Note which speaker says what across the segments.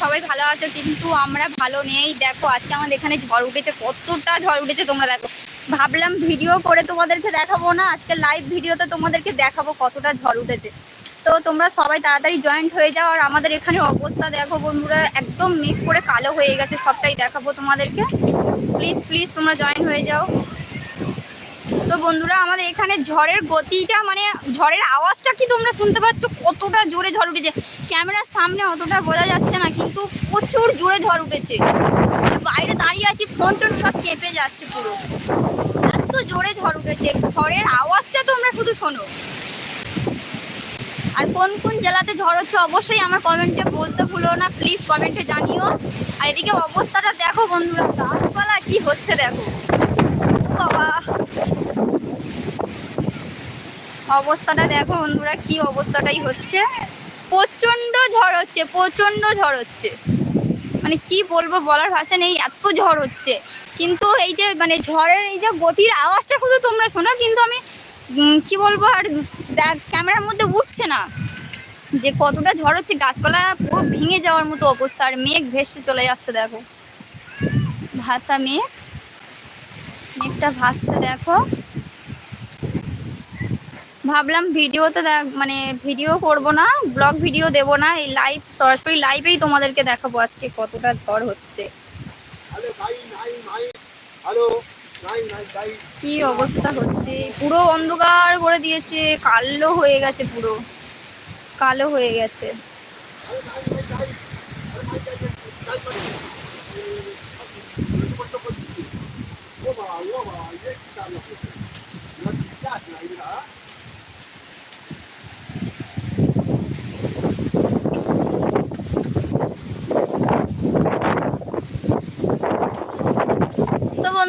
Speaker 1: সবাই ভালো আছো, কিন্তু আমরা ভালো নেই। দেখো, আজকে আমাদের এখানে ঝড় উঠেছে, কতটা ঝড় উঠেছে তোমরা দেখো। ভাবলাম ভিডিও করে তোমাদেরকে দেখাবো না, আজকে লাইভ ভিডিওতে তোমাদেরকে দেখাবো কতটা ঝড় উঠেছে। তো তোমরা সবাই তাড়াতাড়ি জয়েন্ট হয়ে যাও, আর আমাদের এখানে অবস্থা দেখো বন্ধুরা, একদম মেঘ করে কালো হয়ে গেছে, সবটাই দেখাবো তোমাদেরকে। প্লিজ প্লিজ তোমরা জয়েন হয়ে যাও। তো বন্ধুরা, আমাদের এখানে ঝড়ের গতিটা মানে ঝড়ের আওয়াজটা কি তোমরা শুনতে পাচ্ছ? কতটা জোরে ঝড় উঠেছে। ক্যামেরার সামনে অতটা বোঝা যাচ্ছে না, কিন্তু প্রচুর জোরে ঝড় উঠেছে। বাইরে দাঁড়িয়ে আছি, ফোন টোন সব কেঁপে যাচ্ছে পুরো। এত জোরে ঝড় উঠেছে, ঝড়ের আওয়াজটা তোমরা শুধু শোনো। আর কোন কোন জেলাতে ঝড় হচ্ছে অবশ্যই আমার কমেন্টে বলতে ভুলো না, প্লিজ কমেন্টে জানিও। আর এদিকে অবস্থাটা দেখো বন্ধুরা, গাছপালা কি হচ্ছে দেখো। বাবা। অবস্থাটা দেখো বন্ধুরা, কি অবস্থাটাই হচ্ছে। প্রচণ্ড ঝড় হচ্ছে প্রচণ্ড ঝড় হচ্ছে। মানে কি বলব, বলার ভাষা নেই, এত ঝড় হচ্ছে। কিন্তু এই যে মানে ঝড়ের এই যে গতির আওয়াজটা শুধু তোমরা শোনো, কিন্তু আমি কি বলব, আর ক্যামেরার মধ্যে উঠছে না। যে কতটা ঝড় হচ্ছে, গাছপালা পুরো ভেঙে যাওয়ার মতো অবস্থা, আর মেঘ ভেসে চলে যাচ্ছে, দেখো। ভাসা মেঘ, মেঘটা ভাসছে, দেখো। ভাবলাম ভিডিওতে মানে ভিডিও করব না ব্লগ ভিডিও দেব না এই লাইভ সরাসরি লাইভেই তোমাদেরকে দেখাবো আজকে কতটা ঝড় হচ্ছে। কি অবস্থা হচ্ছে? পুরো অন্ধকার করে দিয়েছে কালো হয়ে গেছে পুরো। কালো হয়ে গেছে।
Speaker 2: ও বাবা ও বাবা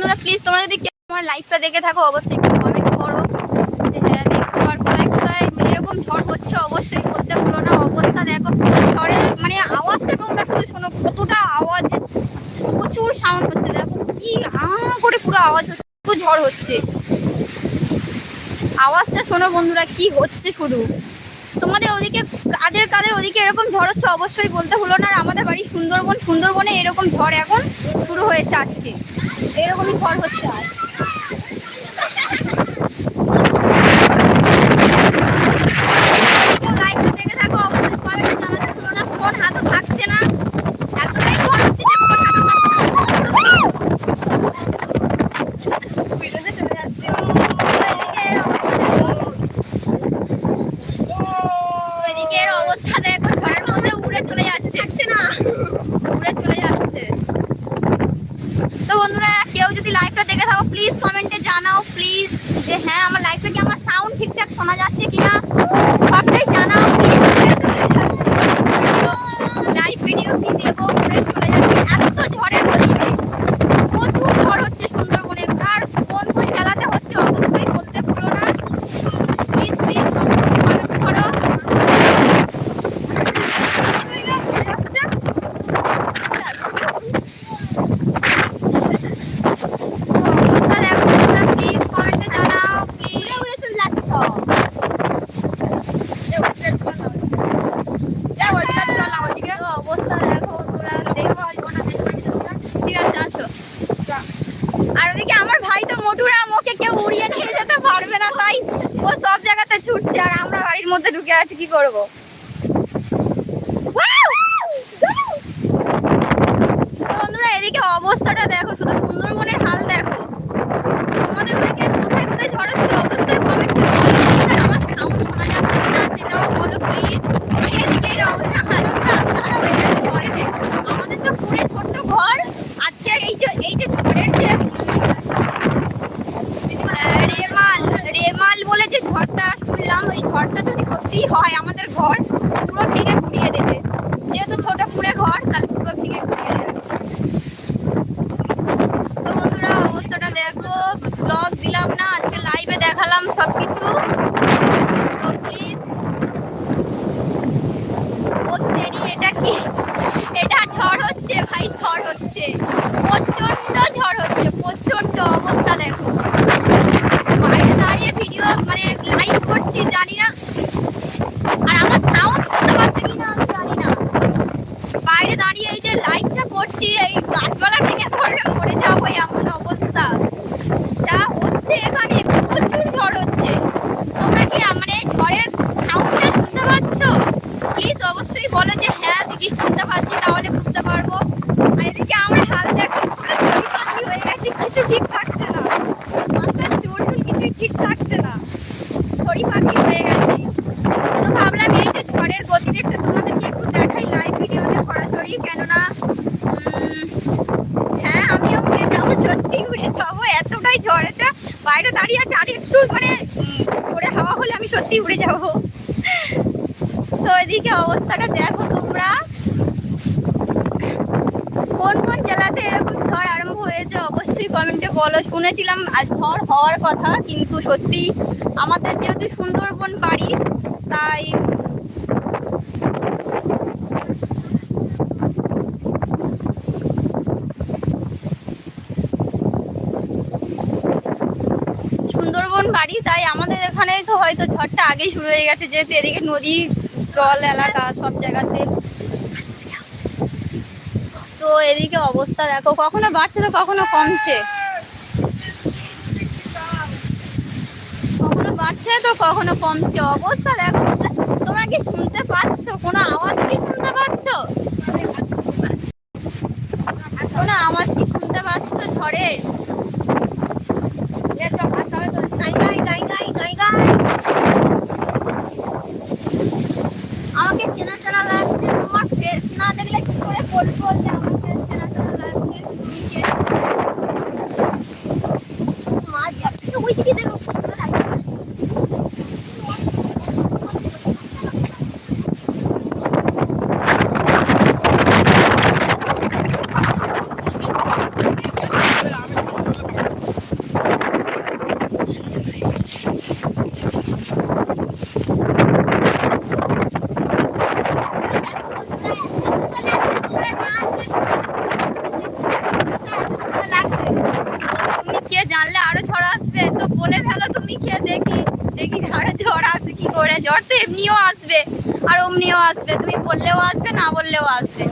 Speaker 1: বন্ধুরা প্লিজ তোমরা যদি আমার লাইভটা দেখে থাকো, অবশ্যই একটু কমেন্ট করো। দেখছ আর কোথায় কোথায় এরকম ঝড় হচ্ছে, অবশ্যই বলতে ভুলো না। অবস্থা দেখো ঝড়ের মানে আওয়াজটা তোমরা শুধু শোনো, কতটা আওয়াজ প্রচুর সাউন্ড হচ্ছে, দেখো কি আ করে পুরো আওয়াজ হচ্ছে পুরো ঝড় হচ্ছে। আওয়াজটা শোনো বন্ধুরা, কি হচ্ছে শুধু। তোমাদের ওদিকে, কাদের কাদের ওদিকে এরকম ঝড় হচ্ছে, অবশ্যই বলতে হলো না। আর আমাদের বাড়ি সুন্দরবন, সুন্দরবনে এরকম ঝড় এখন শুরু হয়েছে আজকে। এরকমই ঝড় হচ্ছে আজ কেউ লাইভটা দেখে থাকো অবশ্যই কমেন্টে জানাতে ভুলো না ফোন হাতে থাকছে না এতটাই ঝড় হচ্ছে যে ফোন হাতে থাকছে না এদিকে এর অবস্থা দেখো এদিকে এর অবস্থা দেখো ঝড়ের মধ্যে উড়ে চলে যাচ্ছে যাচ্ছে না উড়ে চলে যাচ্ছে তো বন্ধুরা কেউ যদি লাইভটা দেখে থাকো প্লিজ কমেন্টে জানাও প্লিজ যে হ্যাঁ আমার লাইভটা কি আমার সাউন্ড ঠিকঠাক শোনা যাচ্ছে কিনা সবটাই জানাও প্লিজ লাইভ ভিডিও কি দেবো উড়ে চলে যাচ্ছে এত ঝড়ের গতিতে প্রচুর ঝড় হচ্ছে সুন্দরবনে আর কোন কোন জেলাতে হচ্ছে অবশ্যই বলতে ভুলো না প্লিজ প্লিজ কমেন্ট করো হচ্ছে অবস্থা দেখো তোমরা প্লিজ কমেন্টে জানাও প্লিজ উড়ে চলে যাচ্ছে সব তো অবস্থা দেখো তোরা দেখো ঠিক আছে আসো আর ওদিকে আমার ভাই তো মোটুরাম ওকে কেউ উড়িয়ে নিয়ে যেতে পারবে না তাই ও সব জায়গাতে ছুটছে আর আমরা বাড়ির মধ্যে ঢুকে আছি কি করব তো বন্ধুরা এদিকে অবস্থাটা দেখো শুধু সুন্দরবনের হাল দেখো তোমাদের ওদিকে কোথায় কোথায় ঝড় হচ্ছে অবশ্যই কমেন্ট করে বলো আর আমার সাউন্ড শোনা যাচ্ছে কিনা সেটাও বলো প্লিজ এদিকে এর অবস্থা হালকা তারা হয়ে যাচ্ছে ঝড়েতে আমাদের তো পুরো ছোট্ট ঘর আজকে এই যে যে রেমাল রেমাল বলে যে ঝড়টা শুনলাম, ওই ঝড়টা যদি সত্যি হয় আমাদের ঘর পুরো ভেঙে গুড়িয়ে দেবে যেহেতু ছোট কুড়ে ঘর তাহলে পুরো ভেঙে গুড়িয়ে দেবে তো বন্ধুরা অবস্থাটা দেখো ব্লগ দিলাম না আজকে লাইভে দেখালাম সবকিছু তো প্লিজ এটা কি এটা ঝড় হচ্ছে ভাই ঝড় হচ্ছে প্রচণ্ড ঝড় হচ্ছে প্রচণ্ড অবস্থা দেখো বাইরে দাঁড়িয়ে ভিডিও মানে লাইভ করছি জানি না আর আমার সাউন্ড শুনতে পাচ্ছে কিনা আমি জানি না বাইরে দাঁড়িয়ে দাঁড়িয়ে এই যে লাইটটা করছি এই গাছপালা ভেঙে পড়লে মরে যাব এমন অবস্থা যা হচ্ছে এখানে প্রচুর ঝড় হচ্ছে তোমরা কি মানে ঝড়ের সাউন্ডটা শুনতে পাচ্ছ প্লিজ অবশ্যই বলো যে হ্যাঁ দেখি শুনতে পাচ্ছি তাহলে বুঝতে পারব আর এদিকে আমরা হাল দেখো পুরো ঝড়ি পাখি হয়ে গেছে কিছু ঠিক থাকছে না মাথার চুল টুল কিছুই ঠিক থাকছে না ঝড়ি পাখি হয়ে গেছি তো ভাবলাম এই যে ঝড়ের গতিটা একটু তোমাদেরকে একটু দেখাই লাইভ ভিডিওতে সরাসরি কেননা উম, হ্যাঁ আমিও উড়ে যাব সত্যি উড়ে যাব এতটাই ঝড়েতে বাইরে দাঁড়িয়ে আছে আর একটু মানে উম, জোরে হাওয়া হলে আমি সত্যি উড়ে যাব। তো এদিকে অবস্থাটা দেখো তোমরা। কোন কোন জেলাতে এরকম ঝড় আরম্ভ হয়েছে অবশ্যই কমেন্টে বলো। শুনেছিলাম আর ঝড় হওয়ার কথা, কিন্তু সত্যি আমাদের যেহেতু সুন্দরবন বাড়ি, তাই সুন্দরবন বাড়ি, তাই আমাদের এখানে তো হয়তো ঝড়টা আগেই শুরু হয়ে গেছে, যেহেতু এদিকে নদী, জল, এলাকা সব জায়গাতে। তো এদিকে অবস্থা দেখো, কখনো বাড়ছে তো কখনো কমছে। কখনো বাড়ছে তো কখনো কমছে, অবস্থা দেখো। তোমরা কি শুনতে পাচ্ছ? কোনো আওয়াজ কি শুনতে পাচ্ছ? কোনো আওয়াজ কি শুনতে পাচ্ছ ঝড়ের গাই গাই গাই গাই গাই গাই আমাকে চেনা চেনা লাগছে তোমার ফেস না দেখলে কি করে বলব যে আমাকে চেনা চেনা লাগছে তুমি কে মা যাচ্ছে ওই দিকে দেখো সুন্দর লাগছে। তুমি কে জানলে আরও ঝড় আসবে তো বলে ফেলো তুমি কে দেখি দেখি আরও ঝড় আসে কি করে ঝড় তো এমনিও আসবে। আর অমনিও আসবে। তুমি বললেও আসবে না বললেও আসবে।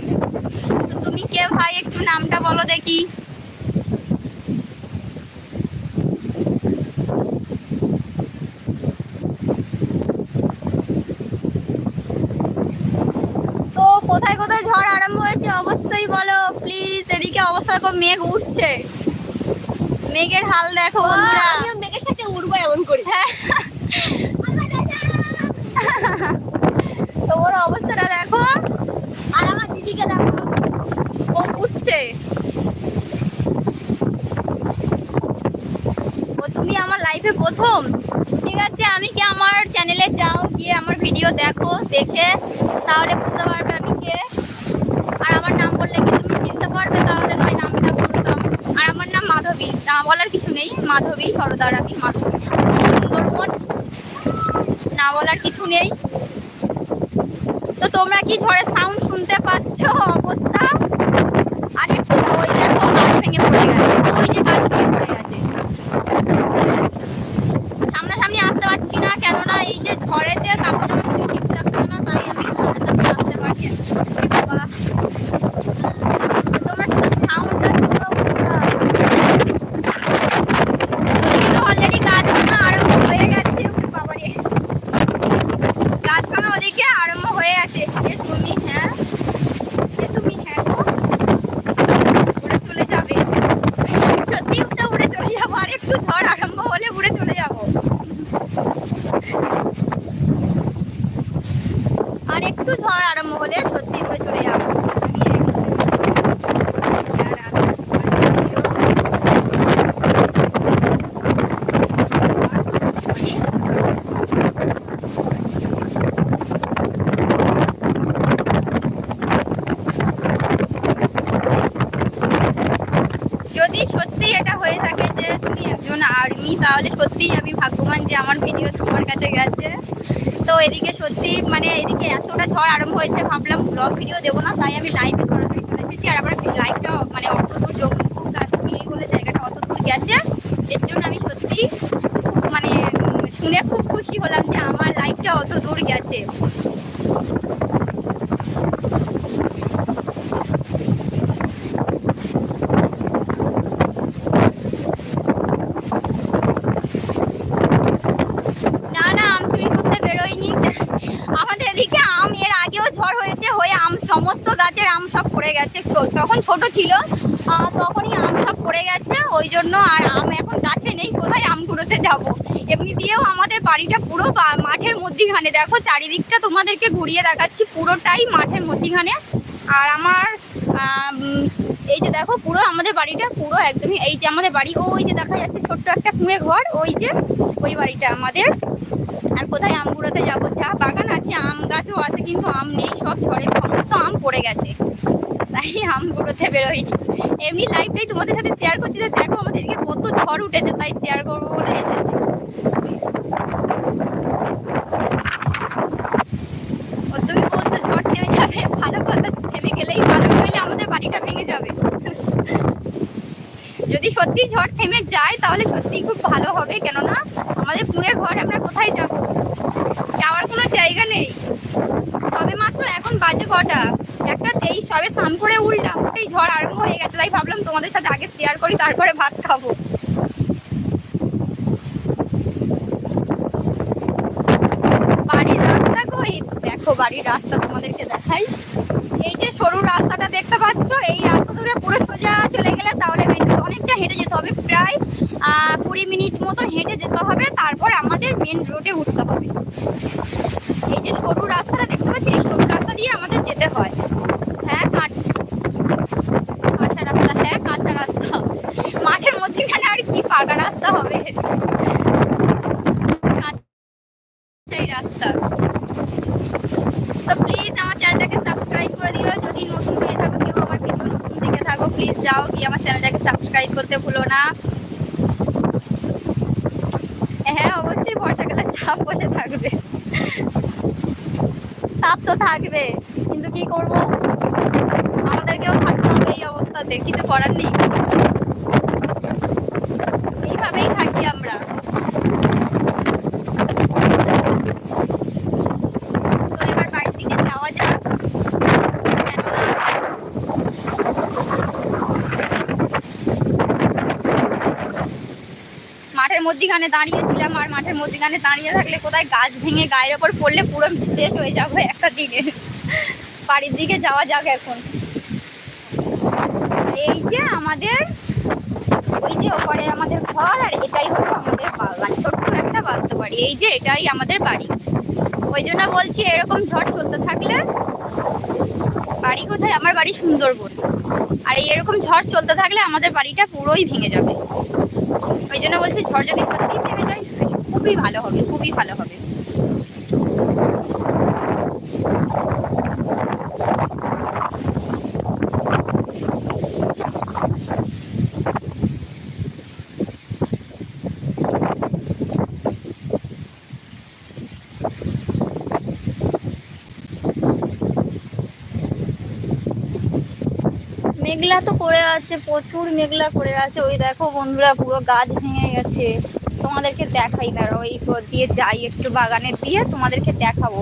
Speaker 1: তো তুমি কে ভাই? একটু নামটা বলো দেখি। তো কোথায় কোথায় ঝড় আরম্ভ হয়েছে অবশ্যই বলো। প্লিজ এদিকে অবস্থা দেখো মেঘ উঠছে। মেঘের হাল দেখো বন্ধুরা।
Speaker 3: আমিও মেঘের সাথে উড়বো এমন করি।
Speaker 1: হ্যাঁ। তো ওর অবস্থাটা দেখো।
Speaker 3: আর আমার দিদিকে দেখো।
Speaker 1: ও উঠছে। ও, তুমি আমার লাইফে প্রথম? ঠিক আছে, আমি কি আমার চ্যানেলে যাও, গিয়ে আমার ভিডিও দেখো, দেখে, তাহলে বুঝতে পারবে আমি কে। আর আমার নাম বললে কি তুমি চিনতে পারবে? তাহলে নয়, নামটা বলতাম। আর আমার নাম মাধবী। না, বলার কিছু নেই, মাধবী, সরদার, আমি মাধবী। না বলার কিছু নেই। তো তোমরা কি ঝড়ের সাউন্ড শুনতে পাচ্ছ? অবস্থা? আর একটু ওই দেখো গাছ ভেঙে পড়ে গেছে। ওই যে গাছ ভেঙে পড়ে গেছে। সামনাসামনি আসতে পারছি না, কেননা এই যে ঝড়েতে কাপড় জামা কিছু ঠিক থাকছে না তাই আমি সামনে সামনে আসতে পারছি না। এ বাবা। তোমরা শুধু সাউন্ডটা শুনো বন্ধুরা। ওদিকে তো অলরেডি গাছ ভাঙা আরম্ভ হয়ে গেছে ওরে বাবারে গাছ ভাঙা ওদিকে আরম্ভ হয়ে আছে এ তুমি হ্যাঁ সে তুমি হ্যাঁ গো। উড়ে চলে যাবে সত্যি উঠতে উড়ে চলে যাব আর একটু ঝড় আরম্ভ হলে উড়ে চলে যাব আর একটু ঝড় আরম্ভ হলে সত্যি উড়ে চলে যাব আমি একটু- আর আর- যদি সত্যি এটা হয়ে থাকে যে তুমি একজন আর্মি, তাহলে সত্যিই আমি ভাগ্যবান যে আমার ভিডিও তোমার কাছে গেছে। তো এদিকে সত্যি মানে এদিকে এতটা ঝড় আরম্ভ হয়েছে, ভাবলাম ব্লগ ভিডিও দেবো না, তাই আমি লাইভে সরাসরি চলে এসেছি। আর আমার লাইভটা মানে অত দূর জম্মু কাশ্মীর বলে জায়গাটা অত দূর গেছে, এর জন্য আমি সত্যি মানে শুনে খুব খুশি হলাম যে আমার লাইভটা অত দূর গেছে গাছের আম সব পড়ে গেছে তখন ছোট ছিল তখনই আম সব পড়ে গেছে, ওই জন্য আর আম এখন গাছে নেই, কোথায় আম কুড়োতে যাব? এমনি দিয়েও আমাদের বাড়িটা পুরো মাঠের মধ্যিখানে। দেখো, চারিদিকটা তোমাদেরকে ঘুরিয়ে দেখাচ্ছি, পুরোটাই মাঠের মধ্যিখানে। আর আমার এই যে দেখো, পুরো আমাদের বাড়িটা পুরো একদমই, এই যে আমাদের বাড়ি, ও, ওই যে দেখা যাচ্ছে ছোট্ট একটা কুঁড়ে ঘর, ওই যে, ওই বাড়িটা আমাদের। আর কোথায় আম কুড়োতে যাব? চা বাগান আছে, আম গাছও আছে, কিন্তু আম নেই, সব ঝড়ে সমস্ত আম পড়ে গেছে। তাই আম কুড়োতে বেরোয়নি। এমনি লাইফটাই তোমাদের সাথে শেয়ার করছি, যে দেখো আমাদের এদিকে কত ঝড় উঠেছে, তাই শেয়ার করব বলে এসেছি। তুমি বলছো ঝড় থেমে যাবে, ভালো কথা, থেমে গেলেই ভালো আমাদের বাড়িটা ভেঙে যাবে। যদি সত্যি ঝড় থেমে যায়, তাহলে সত্যি খুব ভালো হবে, কেননা আমাদের পুরে ঘর আমরা কোথায় যাব? যাওয়ার কোনো জায়গা নেই। সবে মাত্র এখন বাজে কটা। তেইশ সবে স্নান করে উঠলাম এই ঝড় আরম্ভ হয়ে গেছে। তাই ভাবলাম তোমাদের সাথে আগে শেয়ার করি, তারপরে ভাত খাব। বাড়ির রাস্তা কই? দেখো বাড়ির রাস্তা তোমাদেরকে দেখাই। এই যে সরু রাস্তাটা দেখতে পাচ্ছ, এই রাস্তা ধরে পুরো সোজা চলে গেলে তাহলে রোড অনেকটা হেঁটে যেতে হবে। প্রায় কুড়ি মিনিট মতো হেঁটে যেতে হবে, তারপর আমাদের মেন রোডে উঠতে হবে। এই যে সরু রাস্তাটা দেখতে পাচ্ছি, এই সরু রাস্তা দিয়ে আমাদের যেতে হয়। হ্যাঁ কাঁচ- রাস্তা হ্যাঁ কাঁচা রাস্তা। মাঠের মধ্যেখানে আর কি পাকা রাস্তা হবে? কাঁচাই রাস্তা। তো প্লিজ আমার চ্যানেলটাকে সাবস্ক্রাইব করে দিও। যদি নতুন হয়ে থাকো, কেউ আমার ভিডিও নতুন দেখে থাকো প্লিজ যাও গিয়ে আমার চ্যানেলটাকে সাবস্ক্রাইব করতে ভুলো না। হ্যাঁ অবশ্যই বর্ষাকালে সাপ বসে থাকবে। সাপ তো থাকবে। কিন্তু কি করব? আমাদেরকেও থাকতে হবে এই অবস্থাতে, কিছু করার নেই। এইভাবেই থাকি আমরা। এবার বাড়ির দিকে যাওয়া যাক। মাঠের মধ্যিখানে দাঁড়িয়েছিলাম, আর মাঠের মধ্যিখানে দাঁড়িয়ে থাকলে কোথায় গাছ ভেঙে গায়ের ওপর পড়লে পুরো শেষ হয়ে যাবে একটা দিনে বাড়ির দিকে যাওয়া যাক এখন। এই যে আমাদের, ওই যে ওপরে আমাদের ঘর, আর এটাই হলো আমাদের বাগান ছোট্ট একটা বাস্তু বাড়ি এই যে এটাই আমাদের বাড়ি। ওই জন্য বলছি এরকম ঝড় চলতে থাকলে বাড়ি কোথায়? আমার বাড়ি সুন্দরবন। আর এরকম ঝড় চলতে থাকলে আমাদের বাড়িটা পুরোই ভেঙে যাবে। ওই জন্য বলছি ঝড় যদি সত্যি থেমে যায় খুবই ভালো হবে, খুবই ভালো হবে। মেঘলা তো করে আছে, প্রচুর মেঘলা করে আছে। ওই দেখো বন্ধুরা, পুরো গাছ ভেঙে গেছে। তোমাদেরকে দেখাই দাঁড়ো ওই দিয়ে যাই একটু বাগানের দিয়ে তোমাদেরকে দেখাবো।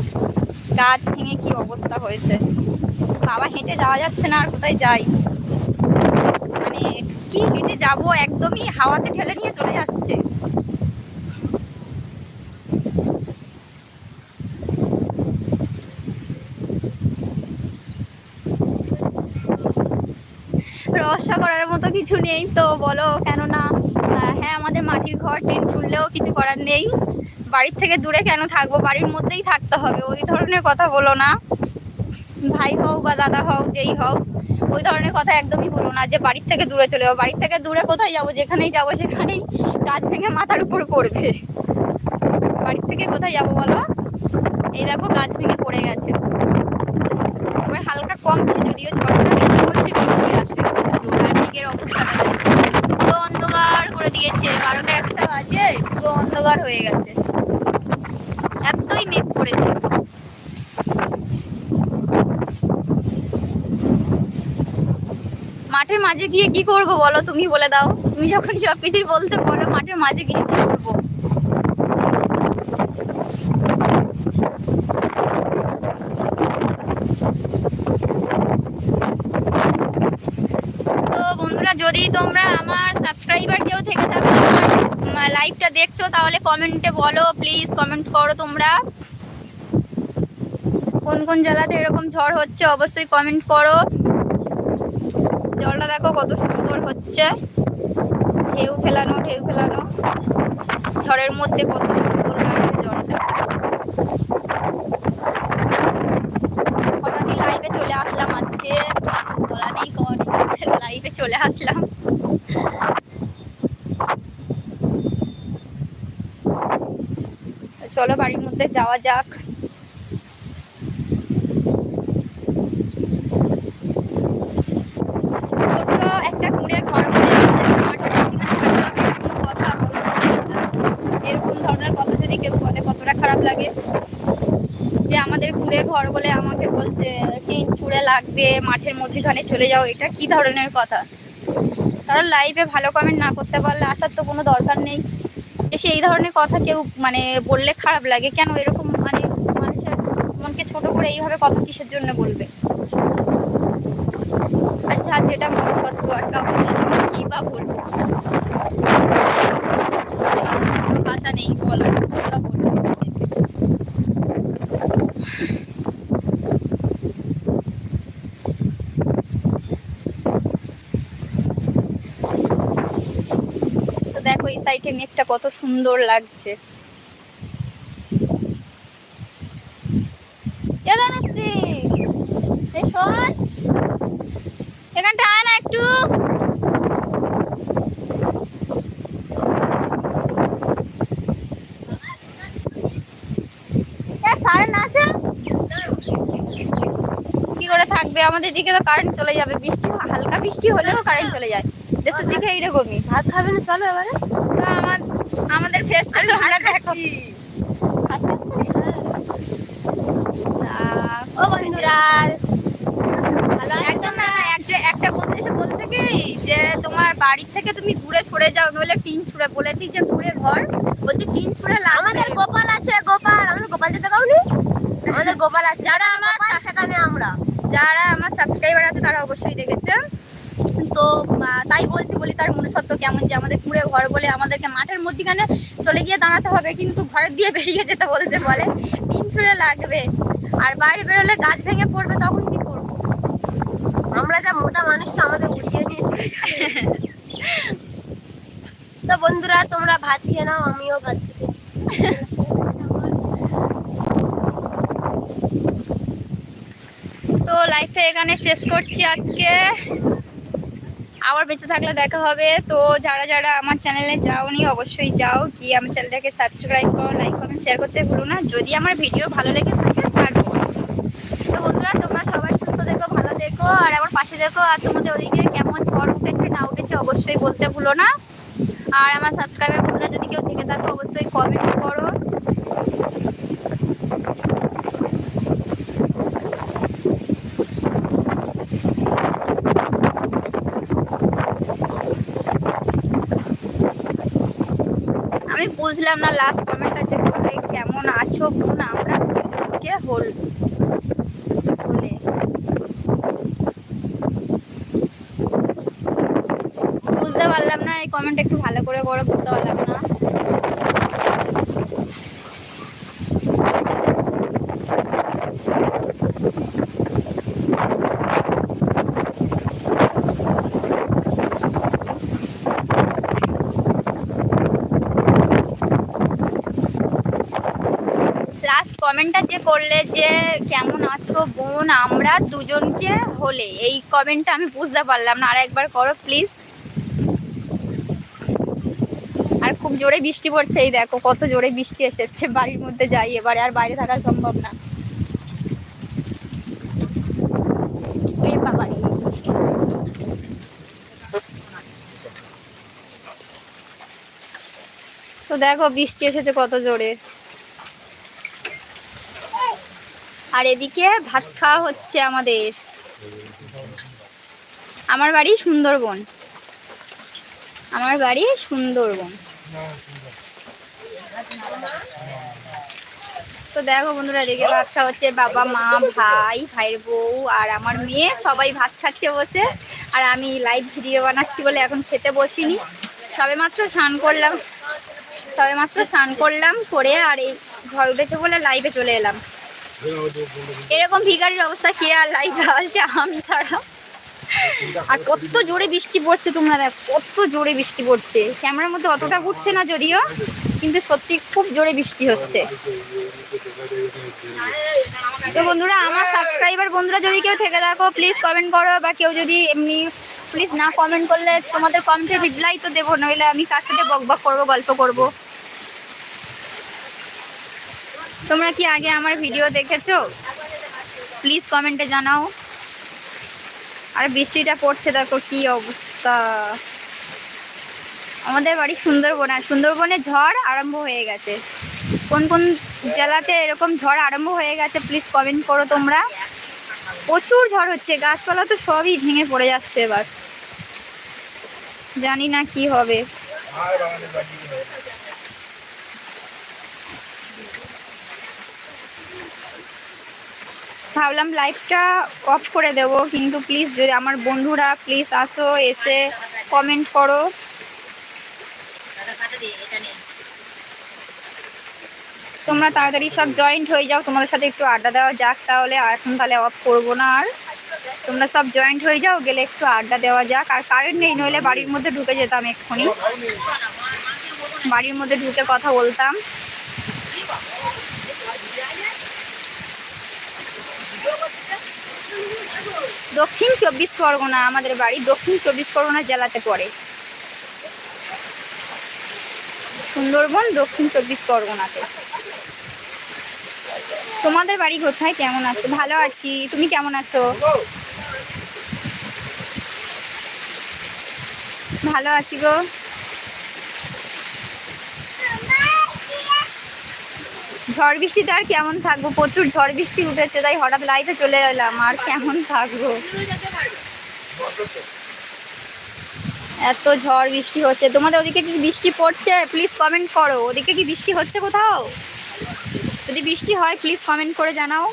Speaker 1: গাছ ভেঙে কি অবস্থা হয়েছে। বাবা হেঁটে যাওয়া যাচ্ছে না, আর কোথায় যাই? মানে কি হেঁটে যাব? একদমই হাওয়াতে ঠেলে নিয়ে চলে যাচ্ছে। রহস্য করার মতো কিছু নেই। তো বলো, কেননা হ্যাঁ আমাদের মাটির ঘর, টেন ছুড়লেও কিছু করার নেই। বাড়ির থেকে দূরে কেন থাকব? বাড়ির মধ্যেই থাকতে হবে, ওই ধরনের কথা বলো না। ভাই হোক বা দাদা হোক, যেই হোক, ওই ধরনের কথা একদমই বলো না, যে বাড়ির থেকে দূরে চলে যাব। বাড়ির থেকে দূরে কোথায় যাব? যেখানেই যাব, সেখানেই গাছ ভেঙে মাথার উপর পড়বে। বাড়ির থেকে কোথায় যাব বলো? এই দেখো, গাছ ভেঙে পড়ে গেছে। এবার হালকা কমছে, যদিও ঝড়টা হচ্ছে বৃষ্টি আসবে দিকের অবস্থাটা দেখো পুরো অন্ধকার করে দিয়েছে বারোটা একটা বাজে পুরো অন্ধকার হয়ে গেছে। এতই মেঘ পড়েছে মাঠের মাঝে গিয়ে কি করব বলো? তুমি বলে দাও। তুমি যখন সবকিছুই বলছো, বলো মাঠের মাঝে গিয়ে কি করব তো বন্ধুরা যদি তোমরা আমার সাবস্ক্রাইবার কেউ থেকে থাকো আমার লাইভটা দেখছ, তাহলে কমেন্টে বলো প্লিজ কমেন্ট করো তোমরা। কোন কোন জেলাতে এরকম ঝড় হচ্ছে, অবশ্যই কমেন্ট করো। জলটা দেখো কত সুন্দর হচ্ছে। ঢেউ ফেলানো ঢেউ ফেলানো। ঝড়ের মধ্যে কত সুন্দর লাগছে জলটা। হঠাৎই লাইভে চলে আসলাম আজকে। বলা নেই লাইভে চলে আসলাম। চলো বাড়ির মধ্যে যাওয়া যাক। একটা ঘর। এরকম ধরনের কথা যদি কেউ বলে, কতটা খারাপ লাগে? যে আমাদের কুঁড়ে ঘর বলে আমাকে বলছে লাগবে, মাঠের মধ্যখানে চলে যাও। এটা কি ধরনের কথা? কারণ লাইভে ভালো কমেন্ট না করতে পারলে আসার তো কোনো দরকার নেই। এসে এই ধরনের কথা কেউ মানে বললে খারাপ লাগে। কেন এরকম মানে মানুষের মনকে ছোট করে এইভাবে কথা কিসের জন্য বলবে? আচ্ছা যেটা মনে সত্য আর কাউকে কিছু কি বা বলব? ভাষা নেই বলার কি বা বলব তো এই মেঘটা কত সুন্দর লাগছে। এখানটা আয় না একটু। করে থাকবে? আমাদের দিকে তো কারেন্ট চলে যাবে। বৃষ্টি, হালকা বৃষ্টি হলেও কারেন্ট চলে যায়। দেশের দিকে এইরকমই।
Speaker 3: ভাত খাবে না? চলো এবারে।
Speaker 1: তো আমরা খাচ্ছি?
Speaker 3: ও বন্ধুরা
Speaker 1: একদম না এক- একটা বন্ধু এসে বলছে কি যে তোমার বাড়ি থেকে তুমি ঘুরে সরে যাও নইলে টিন ছুঁড়ে বলেছি যে ঘুরে ঘর। বলছে টিন ছুঁড়ে
Speaker 3: আমাদের গোপাল আছে গোপাল। আমাদের গোপাল যেতে কাউনি আমাদের গোপাল আছে। যারা আমার সেখানে আমরা।
Speaker 1: যারা আমার সাবস্ক্রাইবার আছে তারা অবশ্যই দেখেছে। তো তাই বলছি বলি তার মনুষ্যত্ব কেমন যে আমাদের কুড়ে ঘর বলে আমাদেরকে মাঠের মধ্যখানে চলে গিয়ে দাঁড়াতে হবে কিন্তু ঘর দিয়ে বেরিয়ে যেতে বলছে বলে টিন ছুঁড়ে লাগবে। আর বাইরে বেরোলে গাছ ভেঙে পড়বে তখন কি করব?
Speaker 3: আমরা যা মোটা মানুষ তো আমাদের উড়িয়ে দিয়েছে তো বন্ধুরা তোমরা ভাত খেয়ে নাও আমিও ভাত খেয়ে
Speaker 1: তো লাইফটা এখানে শেষ করছি আজকে। আবার বেঁচে থাকলে দেখা হবে। তো যারা যারা আমার চ্যানেলে যাওনি, অবশ্যই যাও। গিয়ে আমার চ্যানেলটাকে সাবস্ক্রাইব করো লাইক কমেন্ট শেয়ার করতে ভুলো না। যদি আমার ভিডিও ভালো লেগে থাকে তো বন্ধুরা, তোমরা সবাই সুস্থ দেখো ভালো দেখো আর আমার পাশে দেখো আর তোমাদের ওদিকে কেমন ঝড় উঠেছে, না উঠেছে, অবশ্যই বলতে ভুলো না। আর আমার সাবস্ক্রাইবার বন্ধুরা, যদি কেউ থেকে থাকো, অবশ্যই কমেন্ট করো আমি বুঝলাম না লাস্ট কমেন্টটা যে করে কেমন আছো বোন, আমরা হল হলে। বুঝতে পারলাম না, এই কমেন্ট একটু ভালো করে করো, বুঝতে পারলাম না লাস্ট কমেন্টটা যে করলে যে কেমন আছো বোন, আমরা দুজনকে হলে। এই কমেন্টটা আমি বুঝতে পারলাম না, আর একবার করো প্লিজ। আর খুব জোরে বৃষ্টি পড়ছে, এই দেখো কত জোরে বৃষ্টি এসেছে, বাড়ির মধ্যে যাই এবারে, আর বাইরে থাকা সম্ভব না। তো দেখো বৃষ্টি এসেছে কত জোরে। আর এদিকে ভাত খাওয়া হচ্ছে আমাদের। আমার বাড়ি সুন্দরবন। আমার বাড়ি সুন্দরবন। তো দেখো বন্ধুরা রেগে ভাত খাওয়া হচ্ছে বাবা, মা, ভাই, ভাইয়ের বউ আর আমার মেয়ে। সবাই ভাত খাচ্ছে বসে। আর আমি লাইভ ভিডিও বানাচ্ছি বলে এখন খেতে বসিনি। সবে মাত্র স্নান করলাম। সবে মাত্র স্নান করলাম করে আর এই ঝড় উঠেছে বলে লাইভে চলে এলাম। এরকম ভিখারির অবস্থা কে আর লাইভে আসে আমি ছাড়া? আর কত জোরে বৃষ্টি পড়ছে তোমরা দেখ, কত জোরে বৃষ্টি পড়ছে। ক্যামেরার মধ্যে অতটা উঠছে না যদিও, কিন্তু সত্যি খুব জোরে বৃষ্টি হচ্ছে। তো বন্ধুরা, আমার সাবস্ক্রাইবার বন্ধুরা, যদি কেউ থেকে থাকো প্লিজ কমেন্ট করো, বা কেউ যদি এমনি প্লিজ না কমেন্ট করলে তোমাদের কমেন্টের রিপ্লাই তো দেবো, নইলে আমি কার সাথে বক বক করব, গল্প করব। তোমরা কি আগে আমার ভিডিও দেখেছ? প্লিজ কমেন্টে জানাও। আর বৃষ্টিটা পড়ছে, দেখো কি অবস্থা। আমাদের বাড়ি সুন্দরবন, আর সুন্দরবনে ঝড় আরম্ভ হয়ে গেছে। কোন কোন জেলাতে এরকম ঝড় আরম্ভ হয়ে গেছে প্লিজ কমেন্ট করো তোমরা। প্রচুর ঝড় হচ্ছে, গাছপালা তো সবই ভেঙে পড়ে যাচ্ছে এবার। জানি না কি হবে। ভাবলাম লাইভটা অফ করে দেব, কিন্তু প্লিজ যদি আমার বন্ধুরা প্লিজ আসো, এসে কমেন্ট করো। তোমরা তাড়াতাড়ি সব জয়েন্ট হয়ে যাও, তোমাদের সাথে একটু আড্ডা দেওয়া যাক তাহলে। এখন তাহলে অফ করব না আর। তোমরা সব জয়েন্ট হয়ে যাও, গেলে একটু আড্ডা দেওয়া যাক। আর কারেন্ট নেই, নইলে বাড়ির মধ্যে ঢুকে যেতাম এক্ষুনি। বাড়ির মধ্যে ঢুকে কথা বলতাম। দক্ষিণ চব্বিশ পরগনা, আমাদের বাড়ি দক্ষিণ চব্বিশ পরগনা জেলাতে পড়ে। সুন্দরবন দক্ষিণ চব্বিশ পরগনাতে। তোমাদের বাড়ি কোথায়? কেমন আছো? ভালো আছি। তুমি কেমন আছো? ভালো আছি গো। ঝড় বৃষ্টিতে আর কেমন থাকব? প্রচুর ঝড় বৃষ্টি উঠেছে, তাই হঠাৎ লাইফে চলে এলাম, আর কেমন থাকব? এত ঝড় বৃষ্টি হচ্ছে। তোমাদের ওদিকে কি বৃষ্টি পড়ছে? প্লিজ কমেন্ট করো। ওদিকে কি বৃষ্টি হচ্ছে কোথাও? যদি বৃষ্টি হয় প্লিজ কমেন্ট করে জানাও।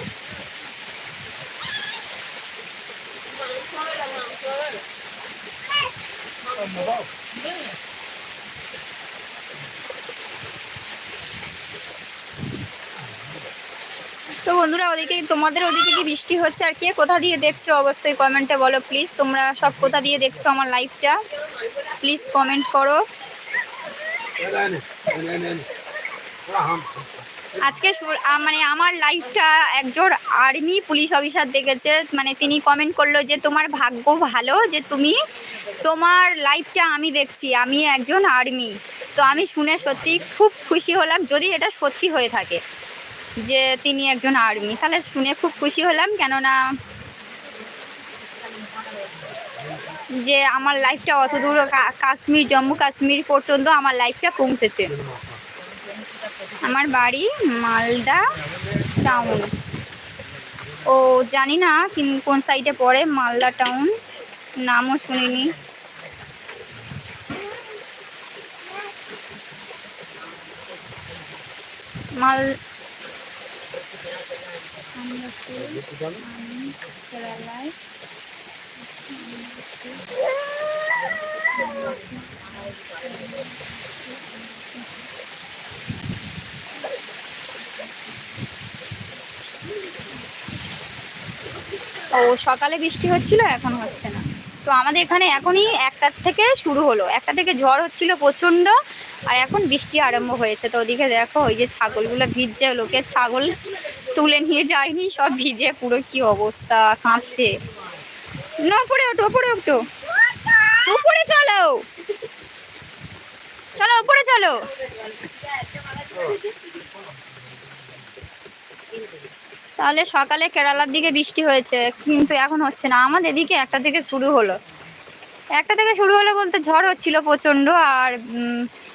Speaker 1: তো বন্ধুরা, ওদিকে তোমাদের ওদিকে কি বৃষ্টি হচ্ছে আর কে কোথা দিয়ে দেখছ? অবশ্যই কমেন্টে বলো প্লিজ তোমরা সব কোথা দিয়ে দেখছ আমার লাইভটা প্লিজ কমেন্ট করো। আজকে মানে আমার লাইফটা একজন আর্মি পুলিশ অফিসার দেখেছে। মানে তিনি কমেন্ট করল যে, তোমার ভাগ্য ভালো যে তুমি, তোমার লাইফটা আমি দেখছি। আমি একজন আর্মি তো আমি শুনে সত্যি খুব খুশি হলাম, যদি এটা সত্যি হয়ে থাকে। যে তিনি একজন আর্মি। তাহলে শুনে খুব খুশি হলাম, কেননা যে আমার লাইফটা অত দূর কাশ্মীর, জম্মু কাশ্মীর পর্যন্ত আমার লাইফটা পৌঁছেছে। আমার বাড়ি মালদা টাউন ও জানি না কিন- সাইডে পড়ে, মালদা টাউন নামও শুনিনি। মাল আমরা ও, সকালে বৃষ্টি হচ্ছিল, এখন হচ্ছে না। তো আমাদের এখানে এখনই একটার থেকে শুরু হলো। একটা থেকে ঝড় হচ্ছিল প্রচণ্ড। আর এখন বৃষ্টি আরম্ভ হয়েছে, তো ওদিকে দেখো ওই যে ছাগলগুলো ভিজছে লোকের ছাগল তুলে নিয়ে যায়নি, সব ভিজে পুরো কি অবস্থা, কাঁপছে। না ওঠো ওপরে ওঠো। উপরে চলো। চলো, উপরে চলো। তাহলে সকালে কেরালার দিকে বৃষ্টি হয়েছে, কিন্তু এখন হচ্ছে না। আমাদের এদিকে একটা থেকে শুরু হলো। একটা থেকে শুরু হলো বলতে ঝড় হচ্ছিল প্রচণ্ড, আর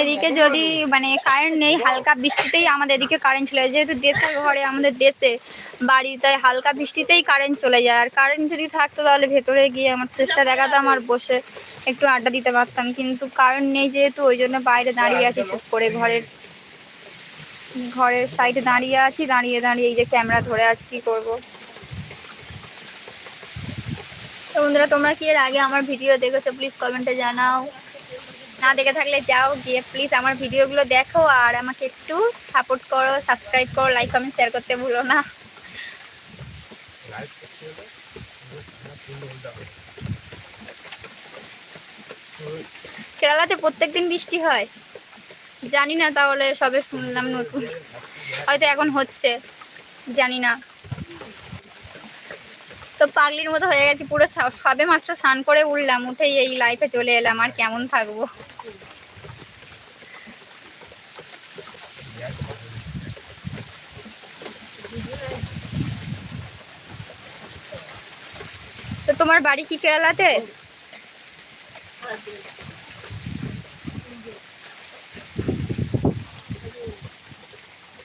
Speaker 1: এদিকে যদি মানে কারেন্ট নেই, হালকা বৃষ্টিতেই আমাদের এদিকে কারেন্ট চলে যায়। যেহেতু দেশের ঘরে আমাদের দেশে বাড়ি, তাই হালকা বৃষ্টিতেই কারেন্ট চলে যায়। আর কারেন্ট যদি থাকতো, তাহলে ভেতরে গিয়ে আমার চেষ্টা দেখাতাম আর বসে একটু আড্ডা দিতে পারতাম। কিন্তু কারেন্ট নেই যেহেতু, ওই জন্য বাইরে দাঁড়িয়ে আছি চুপ করে ঘরের ঘরের সাইডে দাঁড়িয়ে আছি, দাঁড়িয়ে দাঁড়িয়ে এই যে ক্যামেরা ধরে আছি, কি করব? তো বন্ধুরা, তোমরা কি এর আগে আমার ভিডিও দেখেছ? প্লিজ কমেন্টে জানাও। না দেখে থাকলে যাও গিয়ে প্লিজ আমার ভিডিওগুলো দেখো আর আমাকে একটু সাপোর্ট করো সাবস্ক্রাইব করো লাইক কমেন্ট শেয়ার করতে ভুলো না। কেরালাতে প্রত্যেক দিন বৃষ্টি হয়। জানি না তাহলে সবে শুনলাম নতুন। হয়তো এখন হচ্ছে, জানি না। তো পাগলির মতো হয়ে গেছি, পুরো সবে মাত্র স্নান করে উঠলাম, উঠেই এই লাইফে চলে এলাম, আর কেমন থাকব? তো তোমার বাড়ি কি কেরালাতে?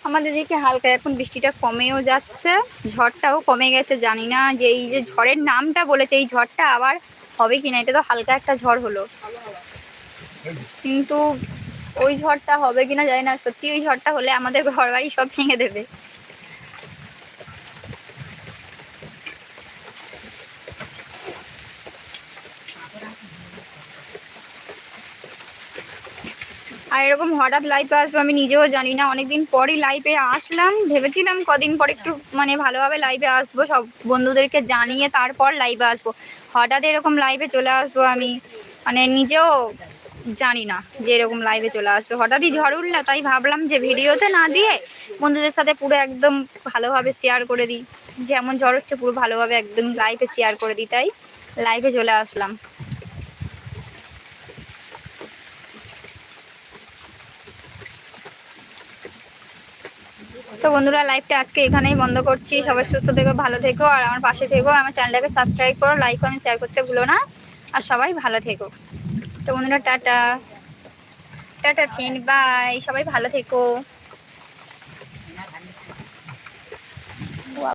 Speaker 1: আমাদের দিকে হালকা এখন বৃষ্টিটা কমেও যাচ্ছে, ঝড়টাও কমে গেছে, জানি না যে এই যে ঝড়ের নামটা বলেছে, এই ঝড়টা আবার হবে কিনা, এটা তো হালকা একটা ঝড় হলো। কিন্তু ওই ঝড়টা হবে কিনা জানি না, সত্যি ওই ঝড়টা হলে আমাদের ঘর বাড়ি সব ভেঙে দেবে। আর এরকম হঠাৎ লাইফে আসব আমি নিজেও জানি না। অনেকদিন পরই লাইফে আসলাম, ভেবেছিলাম কদিন পর একটু মানে ভালোভাবে লাইভে আসব, সব বন্ধুদেরকে জানিয়ে তারপর লাইভে আসব। হঠাৎ এরকম লাইভে চলে আসব আমি মানে নিজেও জানি না যে এরকম লাইভে চলে আসবে। হঠাৎই ঝড় উঠল, তাই ভাবলাম যে ভিডিওতে না দিয়ে বন্ধুদের সাথে পুরো একদম ভালোভাবে শেয়ার করে দিই। যেমন ঝড় হচ্ছে, পুরো ভালোভাবে একদম লাইভে শেয়ার করে দিই, তাই লাইভে চলে আসলাম। তো বন্ধুরা লাইভটা আজকে এখানেই বন্ধ করছি। সবাই সুস্থ থেকো, ভালো থেকো, আর আমার পাশে থেকো, আমার চ্যানেলটাকে সাবস্ক্রাইব করো লাইক কমেন্ট শেয়ার করতে ভুলো না। আর সবাই ভালো থেকো। তো বন্ধুরা, টাটা। টাটা ফিন বাই সবাই ভালো থেকো।